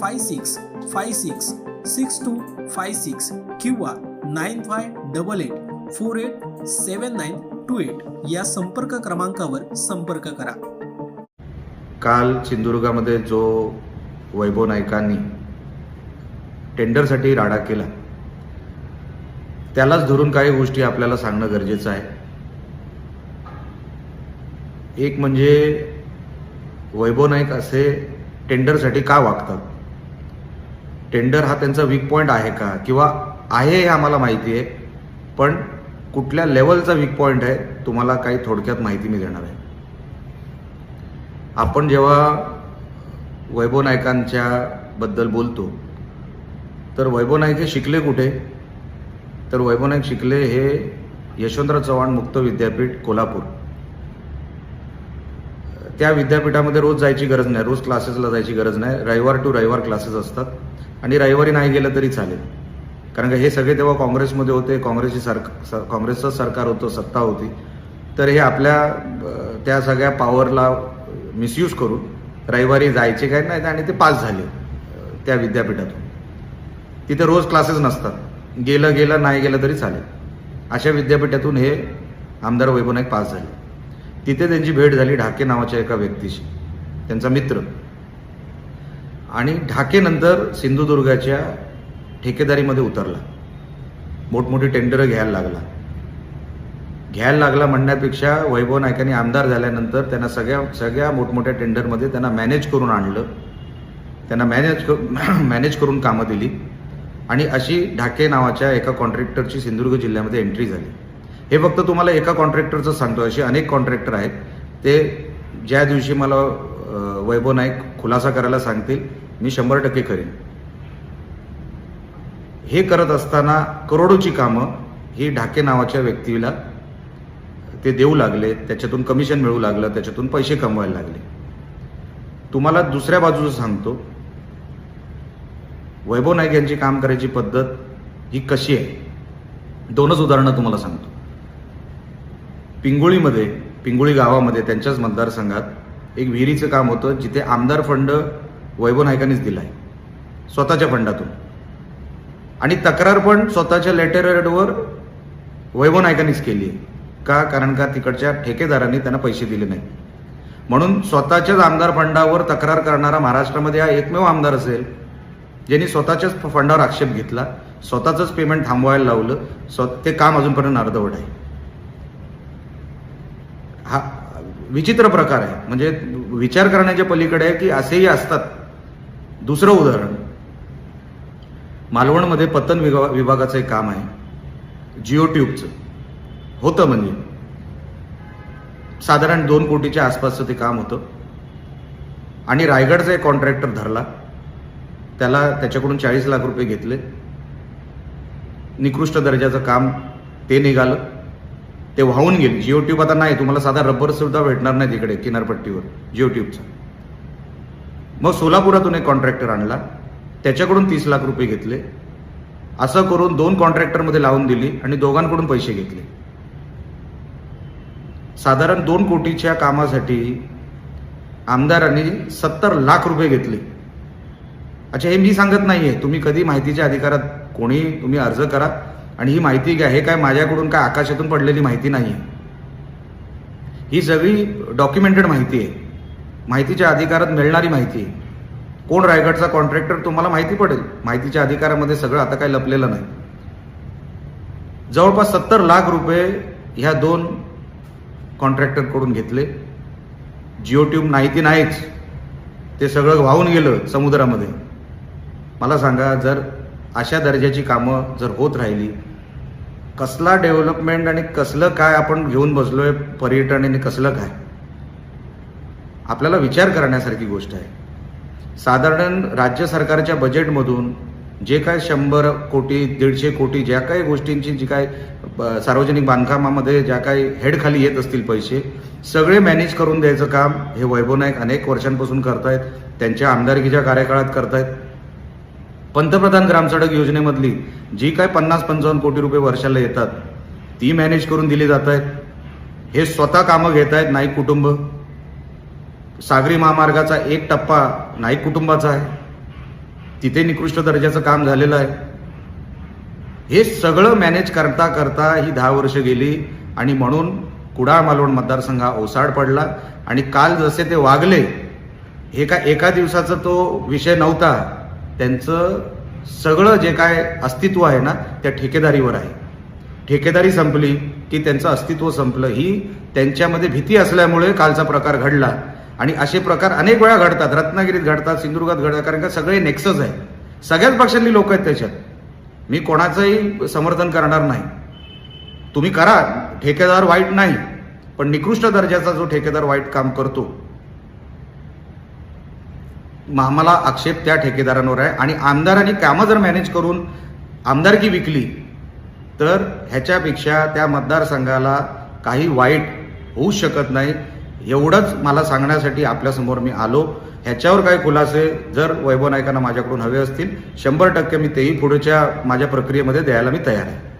five six five six six two five six किंवा nine five double eight four eight seven nine two eight या संपर्क क्रमांकावर संपर्क करा. काल सिंधुदुर्गामध्ये जो वैभव नायकांनी टेंडरसाठी राडा केला त्यालाच धरून काही गोष्टी आपल्याला सांगणं गरजेचं आहे. एक म्हणजे वैभव नाईक असे टेंडरसाठी का वागतात? टेंडर हा त्यांचा वीक पॉईंट आहे का? किंवा आहे हे आम्हाला माहिती आहे पण कुठल्या लेवलचा वीक पॉईंट आहे तुम्हाला काही थोडक्यात माहिती मी देणार आहे. आपण जेव्हा वैभव नायकांच्या बद्दल बोलतो तर वैभव नाईक हे शिकले कुठे? तर वैभव नाईक शिकले हे यशवंतराव चव्हाण मुक्त विद्यापीठ कोल्हापूर. त्या विद्यापीठामध्ये रोज जायची गरज नाही रोज क्लासेसला जायची गरज नाही रविवार टू रविवार क्लासेस असतात. आणि रविवारी नाही गेलं तरी चालेल. कारण का हे सगळे तेव्हा काँग्रेसमध्ये होते काँग्रेसची सरकार काँग्रेसचं सरकार होतं सत्ता होती. तर हे आपल्या त्या सगळ्या पॉवरला मिसयूज करून रविवारी जायचे काय नाही आणि ते पास झाले त्या विद्यापीठातून. तिथे रोज क्लासेस नसतात. गेलं गेलं नाही गेलं तरी चालेल. अशा विद्यापीठातून हे आमदार वैभव नाईक पास झाले. तिथे त्यांची भेट झाली ढाके नावाच्या एका व्यक्तीशी. त्यांचा मित्र. आणि ढाकेनंतर सिंधुदुर्गाच्या ठेकेदारीमध्ये उतरला. मोठमोठी टेंडरं घ्यायला लागला. घ्यायला लागला म्हणण्यापेक्षा वैभव नायकांनी आमदार झाल्यानंतर त्यांना सगळ्या सगळ्या मोठमोठ्या टेंडरमध्ये त्यांना मॅनेज करून आणलं. त्यांना मॅनेज मॅनेज करून कामं दिली. आणि अशी ढाके नावाच्या एका कॉन्ट्रॅक्टरची सिंधुदुर्ग जिल्ह्यामध्ये एंट्री झाली. हे फक्त तुम्हाला एका कॉन्ट्रॅक्टरचं सांगतो. असे अनेक कॉन्ट्रॅक्टर आहेत. ते ज्या दिवशी मला वैभव नाईक खुलासा करायला सांगतील मी शंभर टक्के करेन. हे करत असताना करोडोची कामं ही ढाके नावाच्या व्यक्तीला ते देऊ लागले त्याच्यातून कमिशन मिळू लागलं त्याच्यातून पैसे कमवायला लागले. तुम्हाला दुसऱ्या बाजूचं सांगतो वैभव नाईक यांची काम करायची पद्धत ही कशी आहे? दोनच उदाहरणं तुम्हाला सांगतो. पिंगुळीमध्ये पिंगुळी गावामध्ये त्यांच्याच मतदारसंघात एक विहिरीचं काम होतं जिथे आमदार फंड वैभव नायकानेच दिला आहे स्वतःच्या फंडातून. आणि तक्रार पण स्वतःच्या लेटर हेडवर वैभव नायकानेच केली आहे. का? कारण का? तिकडच्या ठेकेदारांनी त्यांना पैसे दिले नाही म्हणून स्वतःच्याच आमदार फंडावर तक्रार करणारा महाराष्ट्रामध्ये हा एकमेव आमदार असेल ज्यांनी स्वतःच्याच फंडावर आक्षेप घेतला स्वतःचंच पेमेंट थांबवायला लावलं स्व ते काम अजूनपर्यंत अर्धवट आहे. हा विचित्र प्रकार आहे. म्हणजे विचार करण्याच्या पलीकडे आहे की असेही असतात. दुसरं उदाहरण. मालवणमध्ये पतन विभा विभागाचं एक काम आहे. जिओ ट्यूबचं होतं म्हणजे. साधारण दोन कोटीच्या आसपासचं ते काम होतं. आणि रायगडचा एक कॉन्ट्रॅक्टर धरला. त्याला त्याच्याकडून चाळीस लाख रुपये घेतले. निकृष्ट दर्जाचं काम ते निघालं. ते वाहून गेले. जिओ ट्यूब आता नाही. तुम्हाला साधा रबर सुद्धा भेटणार नाही तिकडे किनारपट्टीवर जिओ ट्यूबचा मग सोलापुरातून एक कॉन्ट्रॅक्टर आणला. त्याच्याकडून तीस लाख रुपये घेतले. असं करून दोन कॉन्ट्रॅक्टरमध्ये लावून दिली आणि दोघांकडून पैसे घेतले. साधारण दोन कोटीच्या कामासाठी आमदारांनी सत्तर लाख रुपये घेतले. अच्छा हे मी सांगत नाहीये. तुम्ही कधी माहितीच्या अधिकारात कोणी तुम्ही अर्ज करा. आणि ही माहिती घ्या हे काय माझ्याकडून काय आकाशातून पडलेली माहिती नाहीये. ही सगळी डॉक्युमेंटेड माहिती आहे. माहितीच्या अधिकारात मिळणारी माहिती आहे. कोण रायगडचा कॉन्ट्रॅक्टर तुम्हाला माहिती पडेल. माहितीच्या अधिकारामध्ये सगळं आता काही लपलेलं नाही. जवळपास सत्तर लाख रुपये ह्या दोन कॉन्ट्रॅक्टरकडून घेतले. जिओ ट्यूब नाही ती नाहीच ते सगळं वाहून गेलं समुद्रामध्ये. मला सांगा जर अशा दर्जाची कामं जर होत राहिली कसला डेव्हलपमेंट आणि कसलं काय आपण घेऊन बसलोय पर्यटन आणि कसलं काय? आपल्याला विचार करण्यासारखी गोष्ट आहे. साधारण राज्य सरकारच्या बजेटमधून जे काय शंभर कोटी दीडशे कोटी ज्या काही गोष्टींची जी काय सार्वजनिक बांधकामामध्ये ज्या काही हेडखाली येत असतील पैसे सगळे मॅनेज करून द्यायचं काम हे वैभव नाईक अनेक वर्षांपासून करतायत. त्यांच्या आमदारकीच्या कार्यकाळात करतायत. पंतप्रधान ग्रामसडक योजनेमधली जी काय पन्नास पंचावन्न कोटी रुपये वर्षाला येतात ती मॅनेज करून दिली जात आहेत हे स्वतः कामं घेत आहेत नाईक कुटुंब. सागरी महामार्गाचा एक टप्पा नाईक कुटुंबाचा आहे. तिथे निकृष्ट दर्जाचं काम झालेलं आहे. हे सगळं मॅनेज करता करता ही दहा वर्ष गेली आणि म्हणून कुडाळ मालवण मतदारसंघ हा ओसाड पडला. आणि काल जसे ते वागले हे का एका दिवसाचा तो विषय नव्हता. त्यांचं सगळं जे काय अस्तित्व आहे ना त्या ठेकेदारीवर आहे. ठेकेदारी संपली की त्यांचं अस्तित्व संपलं ही त्यांच्यामध्ये भीती असल्यामुळे कालचा प्रकार घडला. आणि असे प्रकार अनेक वेळा घडतात. रत्नागिरीत घडतात सिंधुदुर्गात घडतात कारण का सगळे नेक्सच आहे. सगळ्याच पक्षातली लोक आहेत त्याच्यात. मी कोणाचंही समर्थन करणार नाही. तुम्ही करा ठेकेदार वाईट नाही पण निकृष्ट दर्जाचा जो ठेकेदार वाईट काम करतो आम्हाला आक्षेप त्या ठेकेदारांवर आहे. आणि आमदारांनी कामं जर मॅनेज करून आमदारकी विकली तर ह्याच्यापेक्षा त्या मतदारसंघाला काही वाईट होऊ शकत नाही एवढंच मला सांगण्यासाठी आपल्यासमोर मी आलो. ह्याच्यावर काही खुलासे जर वैभव नायकांना माझ्याकडून हवे असतील शंभर टक्के मी तेही पुढच्या माझ्या प्रक्रियेमध्ये द्यायला मी तयार आहे.